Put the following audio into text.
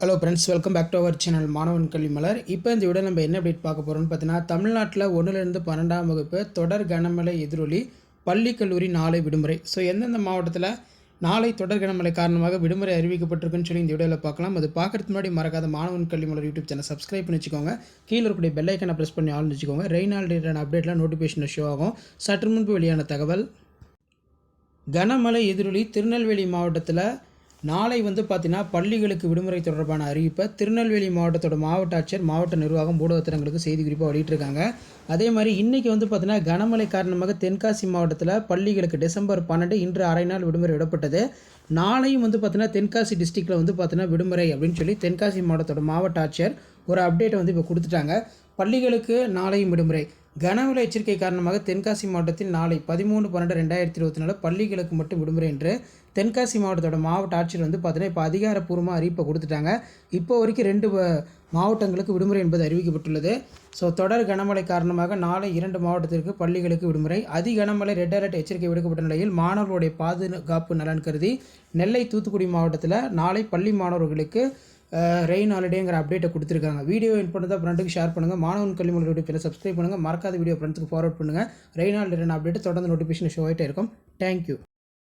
Hello friends welcome back to our channel Maanavan Kalvimalar இப்போ இந்த விட நம்ம என்ன அப்டேட் பார்க்க போகிறோம்னு பார்த்தீங்கன்னா தமிழ்நாட்டில் ஒன்றுலேருந்து பன்னெண்டாம் வகுப்பு தொடர் கனமழை எதிரொலி பள்ளி கல்லூரி நாளை விடுமுறை. ஸோ எந்தெந்த மாவட்டத்தில் நாளை தொடர் கனமழை காரணமாக விடுமுறை அறிவிக்கப்பட்டிருக்குன்னு சொல்லி இந்த வீடியோவில் பார்க்கலாம். அது பார்க்குறதுக்கு முன்னாடி மறக்காத மாணவன் கல்விமலர் யூடியூப் சேனல் சப்ஸ்கிரைப் பண்ணி வச்சுக்கோங்க. கீழே இருக்கக்கூடிய பெல்லைக்கனை ப்ரெஸ் பண்ணி ஆள் வச்சுக்கோங்க. ரெய்னால் ரிலேட்டட் அப்டேட்லாம் நோட்டிஃபிகேஷன் ஷோ ஆகும். சற்று முன்பு வெளியான தகவல். கனமழை எதிரொலி திருநெல்வேலி மாவட்டத்தில் நாளை வந்து பார்த்தீங்கன்னா பள்ளிகளுக்கு விடுமுறை தொடர்பான அறிவிப்பை திருநெல்வேலி மாவட்டத்தோட மாவட்ட ஆட்சியர் மாவட்ட நிர்வாகம் ஊடகத்தினங்களுக்கு செய்தி குறிப்பாக வெளியிட்டிருக்காங்க. அதே மாதிரி இன்றைக்கி வந்து பார்த்தீங்கன்னா கனமழை காரணமாக தென்காசி மாவட்டத்தில் பள்ளிகளுக்கு டிசம்பர் பன்னெண்டு இன்று அரை நாள் விடுமுறை விடப்பட்டது. நாளையும் வந்து பார்த்தீங்கன்னா தென்காசி டிஸ்ட்ரிக்டில் வந்து பார்த்தீங்கன்னா விடுமுறை அப்படின்னு சொல்லி தென்காசி மாவட்டத்தோட மாவட்ட ஆட்சியர் ஒரு அப்டேட்டை வந்து இப்போ கொடுத்துட்டாங்க. பள்ளிகளுக்கு நாளையும் விடுமுறை. கனமழை எச்சரிக்கை காரணமாக தென்காசி மாவட்டத்தில் நாளை பதிமூணு பன்னெண்டு ரெண்டாயிரத்தி இருபத்தி நாலு பள்ளிகளுக்கு மட்டும் விடுமுறை என்று தென்காசி மாவட்டத்தோட மாவட்ட ஆட்சியர் வந்து பார்த்தீங்கன்னா இப்போ அதிகாரப்பூர்வமாக அறிவிப்பை கொடுத்துட்டாங்க. இப்போ வரைக்கும் ரெண்டு வ- மாவட்டங்களுக்கு விடுமுறை என்பது அறிவிக்கப்பட்டுள்ளது. ஸோ தொடர் கனமழை காரணமாக நாளை இரண்டு மாவட்டத்திற்கு பள்ளிகளுக்கு விடுமுறை அதி கனமழை ரெட் அலர்ட் எச்சரிக்கை விடுக்கப்பட்ட நிலையில் மாணவர்களுடைய பாதுகாப்பு நலன் கருதி நெல்லை தூத்துக்குடி மாவட்டத்தில் நாளை பள்ளி மாணவர்களுக்கு ரெயின் ஹாலிடேங்கிற அப்டேட்டை கொடுத்துருக்காங்க. வீடியோ இன் பண்ணுறதா ஃப்ரெண்டுக்கு ஷேர் பண்ணுங்கள் மாணவன் கல்வி மொழி யூடியூப் சப்ஸ்கிரைப் பண்ணுங்கள் மறக்காத வீடியோ ஃப்ரெண்ட்ஸுக்கு ஃபார்வர்ட் பண்ணுங்கள் ரெயின் ஹாலிடே அப்டேட் தொடர்ந்து நோட்டிஃபிகேஷன் ஷோ ஆகிட்டே இருக்கும். Thank you